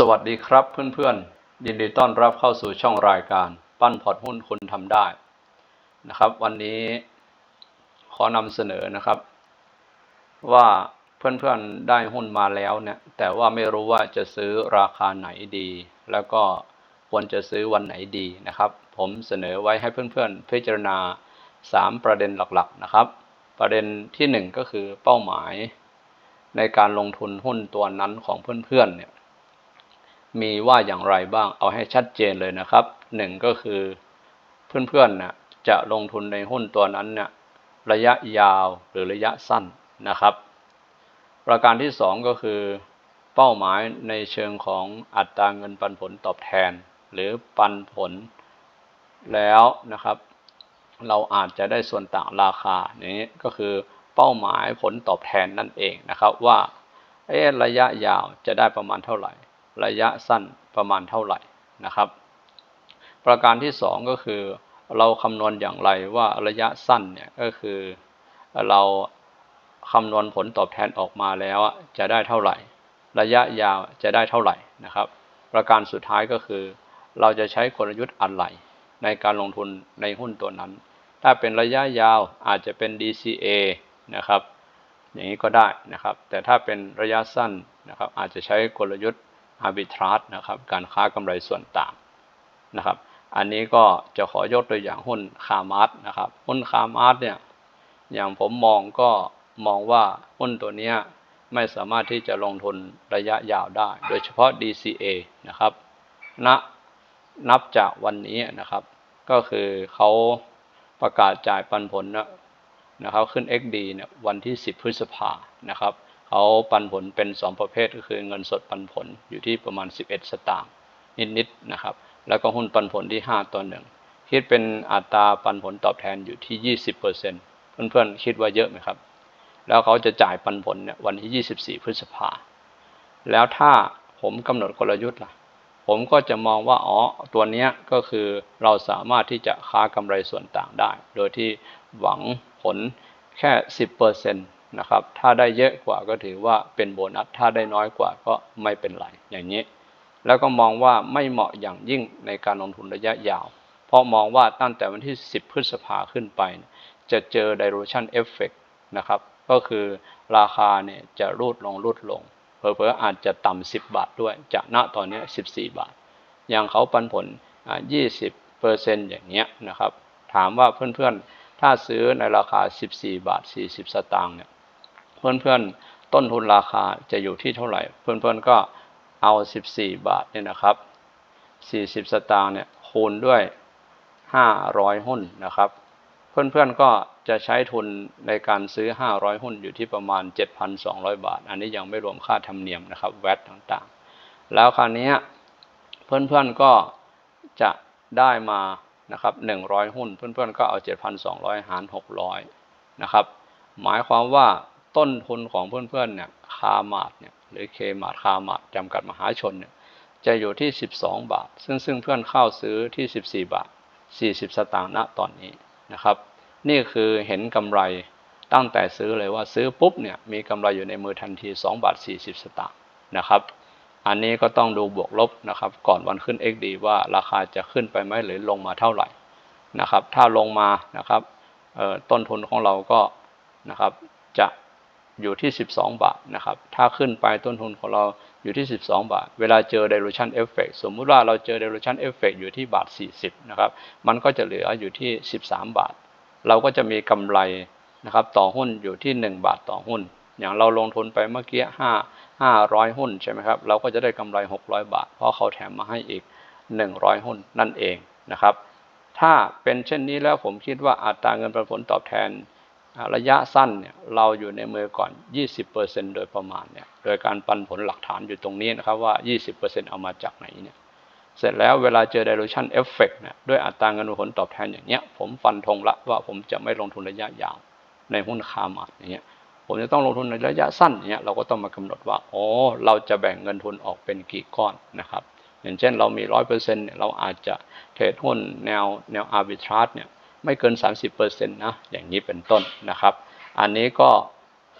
สวัสดีครับเพื่อนๆ ยินดีต้อนรับเข้าสู่ช่องรายการปั้นพอร์ตหุ้นคุณทำได้นะครับ วันนี้ขอนำเสนอนะครับ ว่าเพื่อนๆได้หุ้นมาแล้วเนี่ยแต่ว่าไม่รู้ว่าจะซื้อราคาไหนดี แล้วก็ควรจะซื้อวันไหนดีนะครับ ผมเสนอไว้ให้เพื่อนๆ พิจารณา 3 ประเด็นหลักๆนะครับ ประเด็นทีหนึ่1 ก็คือเป้าหมายในการลงทุนหุ้นตัวนั้นของเพื่อนๆเนี่ย มีว่าอย่างไรบ้าง เอาให้ชัดเจนเลยนะครับหนึ่งก็คือเพื่อนๆนะจะลงทุนในหุ้นตัวนั้นเนี่ยระยะยาวหรือระยะสั้นนะครับ ประการที่สองก็คือ เป้าหมายในเชิงของอัตราเงินปันผลตอบแทน หรือปันผลแล้วนะครับ เราอาจจะได้ส่วนต่างราคานี้ก็คือเป้าหมายผลตอบแทนนั่นเองนะครับว่าระยะยาวจะได้ประมาณเท่าไหร่ ระยะสั้นประมาณเท่าไหร่นะครับ ประการที่ 2 ก็คือเราคำนวณอย่างไรว่าระยะสั้นเนี่ยก็คือเราคำนวณผลตอบแทนออกมาแล้วจะได้เท่าไหร่ ระยะยาวจะได้เท่าไหร่นะครับ ประการสุดท้ายก็คือ เราจะใช้กลยุทธ์อะไรในการลงทุนในหุ้นตัวนั้น ถ้าเป็นระยะยาวอาจจะเป็น DCA นะครับ อย่างนี้ก็ได้นะครับ แต่ถ้าเป็นระยะสั้นนะครับ อาจจะใช้กลยุทธ์ อาร์บิทรัสนะครับ การค้ากำไรส่วนต่างนะครับ อันนี้ก็จะขอยกตัวอย่างหุ้นคามาร์ทนะครับ หุ้นคามาร์ทเนี่ย อย่างผมมองก็มองว่าหุ้นตัวนี้ไม่สามารถที่จะลงทุนระยะยาวได้ โดยเฉพาะ DCA นะครับณนะนับจากวันนี้นะครับ ก็คือเขาประกาศจ่ายปันผลนะนะครับขึ้น XD เนี่ยวันที่ 10 พฤษภานะครับ เขาปันผลเป็น 2 ประเภทก็คือเงินสดปันผลอยู่ที่ประมาณ 11 สตางค์นิดๆนะครับ แล้วก็หุ้นปันผลที่ 5ต่อหนึ่งคิดเป็นอัตราปันผลตอบแทนอยู่ที่ 20%เพื่อนๆคิดว่าเยอะไหมครับ แล้วเขาจะจ่ายปันผลเนี่ยวันที่ 24 พฤษภา แล้วถ้าผมกำหนดกลยุทธ์ล่ะ ผมก็จะมองว่าอ๋อตัวนี้ก็คือเราสามารถที่จะค้ากำไรส่วนต่างได้ โดยที่หวังผลแค่ 10% นะครับ ถ้าได้เยอะกว่าก็ถือว่าเป็นโบนัส ถ้าได้น้อยกว่าก็ไม่เป็นไรอย่างนี้ แล้วก็มองว่าไม่เหมาะอย่างยิ่งในการลงทุนระยะยาว เพราะมองว่าตั้งแต่วันที่ 10 พฤษภาขึ้นไป จะเจอ dilution effect นะครับ ก็คือราคาเนี่ยจะรูดลงรูดลงเพอเพอาจจะต่ำ10 บาทด้วย จากณตอนนี้ 14 บาท อย่างเขาปันผล 20เปอร์เซ็นต์อย่างเงี้ยนะครับ ถามว่าเพื่อนๆ ถ้าซื้อในราคา 14 บาท 40 สตางค์เนี่ย เพื่อนๆต้นทุนราคาจะอยู่ที่เท่าไหร่ เพื่อนๆก็เอา 14 บาทเนี่ยนะครับ 40 สตางค์เนี่ยคูณด้วย 500 หุ้นนะครับ เพื่อนๆก็จะใช้ทุนในการซื้อ 500 หุ้นอยู่ที่ประมาณ 7,200 บาท อันนี้ยังไม่รวมค่าธรรมเนียมนะครับแวตต่างๆ แล้วคราวนี้เพื่อนๆก็จะได้มานะครับ100 หุ้น เพื่อนๆก็เอา 7,200 หาร 600 นะครับ หมายความว่า ต้นทุนของเพื่อนๆเนี่ยคามาดเนี่ยหรือเคมาดคามาดจำกัดมหาชนเนี่ยจะอยู่ที่ 12 บาท ซึ่งซึ่งเพื่อนเข้าซื้อที่ 14 บาท 40 สตางค์ณตอนนี้นะครับ นี่คือเห็นกำไรตั้งแต่ซื้อเลยว่าซื้อปุ๊บเนี่ยมีกำไรอยู่ในมือทันที 2 บาท 40 สตางค์นะครับ อันนี้ก็ต้องดูบวกลบนะครับ ก่อนวันขึ้น XD ว่าราคาจะขึ้นไปไหมหรือลงมาเท่าไหร่นะครับ ถ้าลงมานะครับต้นทุนของเราก็นะครับจะ อยู่ที่ 12 บาทนะครับ ถ้าขึ้นไปต้นทุนของเราอยู่ที่ 12 บาท เวลาเจอ dilution effect สมมุติว่าเราเจอ dilution effect อยู่ที่บาท 40 นะครับ มันก็จะเหลืออยู่ที่ 13 บาท เราก็จะมีกำไรนะครับต่อหุ้นอยู่ที่ 1 บาทต่อหุ้น อย่างเราลงทุนไปเมื่อกี้5 500 หุ้นใช่ไหมครับ เราก็จะได้กำไร 600 บาท เพราะเขาแถมมาให้อีก 100 หุ้นนั่นเองนะครับ ถ้าเป็นเช่นนี้แล้วผมคิดว่าอัตราเงินปันผลตอบแทน ระยะสั้นเนี่ยเราอยู่ในมือก่อน 20%โดยประมาณเนี่ยโดยการปันผลหลักฐานอยู่ตรงนี้นะครับว่า 20%เอามาจากไหนเนี่ยเสร็จแล้วเวลาเจอ dilution effect เนี่ยด้วยอัตราเงินผลตอบแทนอย่างเนี้ยผมฟันธงละว่าผมจะไม่ลงทุนระยะยาวในหุ้นคามาดอย่างเงี้ยผมจะต้องลงทุนในระยะสั้นอย่างเงี้ยเราก็ต้องมากำหนดว่าอ๋อเราจะแบ่งเงินทุนออกเป็นกี่ก้อนนะครับอย่างเช่นเรามีร้อยเปอร์เซ็นต์เนี่ยเราอาจจะเทรดหุ้นแนวแนวอาร์บิทรัสเนี่ย ไม่เกิน 30%นะอย่างนี้เป็นต้นนะครับ อันนี้ก็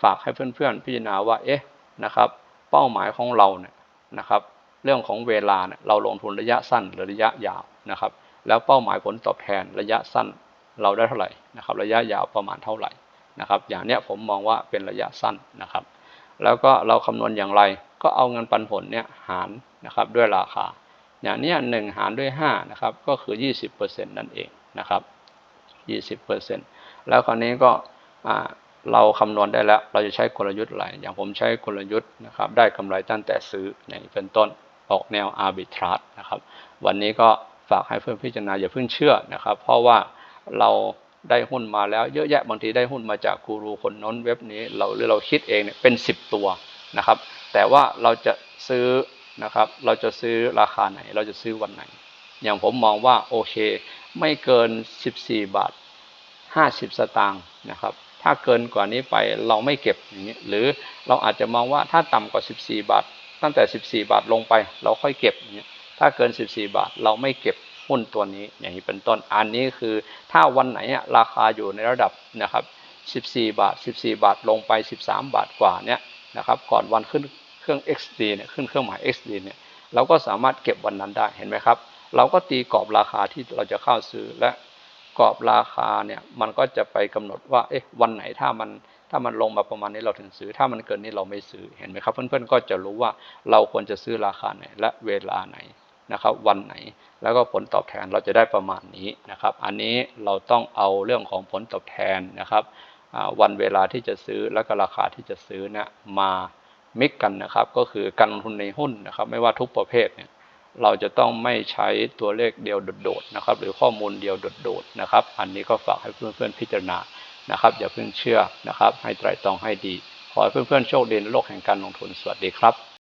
ฝากให้เพื่อนๆ พิจารณาว่าเอ๊ะนะครับเป้าหมายของเราเนี่ยนะครับเรื่องของเวลาเนี่ยเราลงทุนระยะสั้นหรือระยะยาวนะครับ แล้วเป้าหมายผลตอบแทนระยะสั้นเราได้เท่าไหร่นะครับ ระยะยาวประมาณเท่าไหร่นะครับ อย่างเนี้ยผมมองว่าเป็นระยะสั้นนะครับ แล้วก็เราคำนวณอย่างไรก็เอาเงินปันผลเนี่ยหารนะครับด้วยราคา อย่างเนี้ยหนึ่งหารด้วย5นะครับก็คือ 20%นั่นเองนะครับ 20%แล้วคราวนี้ก็เราคำนวณได้แล้ว เราจะใช้กลยุทธ์อะไร อย่างผมใช้กลยุทธ์นะครับได้กำไรตั้งแต่ซื้ออย่างนี้เป็นต้นออกแนว arbitrage นะครับวันนี้ก็ฝากให้เพื่อนพิจารณาอย่าเพิ่งเชื่อนะครับ เพราะว่าเราได้หุ้นมาแล้วเยอะแยะบางทีได้หุ้นมาจากกูรูคนน้นเว็บนี้เราหรือเราคิดเองเนี่ยเป็น 10 ตัวนะครับ แต่ว่าเราจะซื้อนะครับ เราจะซื้อราคาไหน เราจะซื้อวันไหน อย่างผมมองว่าโอเค ไม่เกิน 14 บาท 50 สตางค์นะครับ ถ้าเกินกว่านี้ไปเราไม่เก็บอย่างนี้หรือเราอาจจะมองว่าถ้าต่ำกว่า 14 บาท ตั้งแต่ 14 บาทลงไป เราค่อยเก็บอย่างนี้ถ้าเกิน 14 บาทเราไม่เก็บหุ้นตัวนี้อย่างนี้เป็นต้นอันนี้คือถ้าวันไหนราคาอยู่ในระดับนะครับ 14 บาท 14 บาทลงไป 13 บาทกว่าเนี้ยนะครับก่อนวันขึ้นเครื่อง XD เนี่ยขึ้นเครื่องหมาย XD เนี่ยเราก็สามารถเก็บวันนั้นได้เห็นไหมครับ เราก็ตีกรอบราคาที่เราจะเข้าซื้อและกรอบราคาเนี่ยมันก็จะไปกำหนดว่าเอ๊ะวันไหนถ้ามันถ้ามันลงมาประมาณนี้เราถึงซื้อ ถ้ามันเกินนี้เราไม่ซื้อเห็นไหมครับ เพื่อนๆก็จะรู้ว่าเราควรจะซื้อราคาไหน และเวลาไหนนะครับ วันไหนแล้วก็ผลตอบแทนเราจะได้ประมาณนี้นะครับ อันนี้เราต้องเอาเรื่องของผลตอบแทนนะครับวันเวลาที่จะซื้อแล้วก็ราคาที่จะซื้อนะมามิกกันนะครับ ก็คือการลงทุนในหุ้นนะครับ ไม่ว่าทุกประเภทเนี่ย เราจะต้องไม่ใช้ตัวเลขเดียวโดดๆนะครับ หรือข้อมูลเดียวโดดๆนะครับ อันนี้ก็ฝากให้เพื่อนๆพิจารณานะครับ อย่าเพิ่งเชื่อนะครับ ให้ไตรตรองให้ดี ขอให้เพื่อนๆโชคดีในโลกแห่งการลงทุนสวัสดีครับ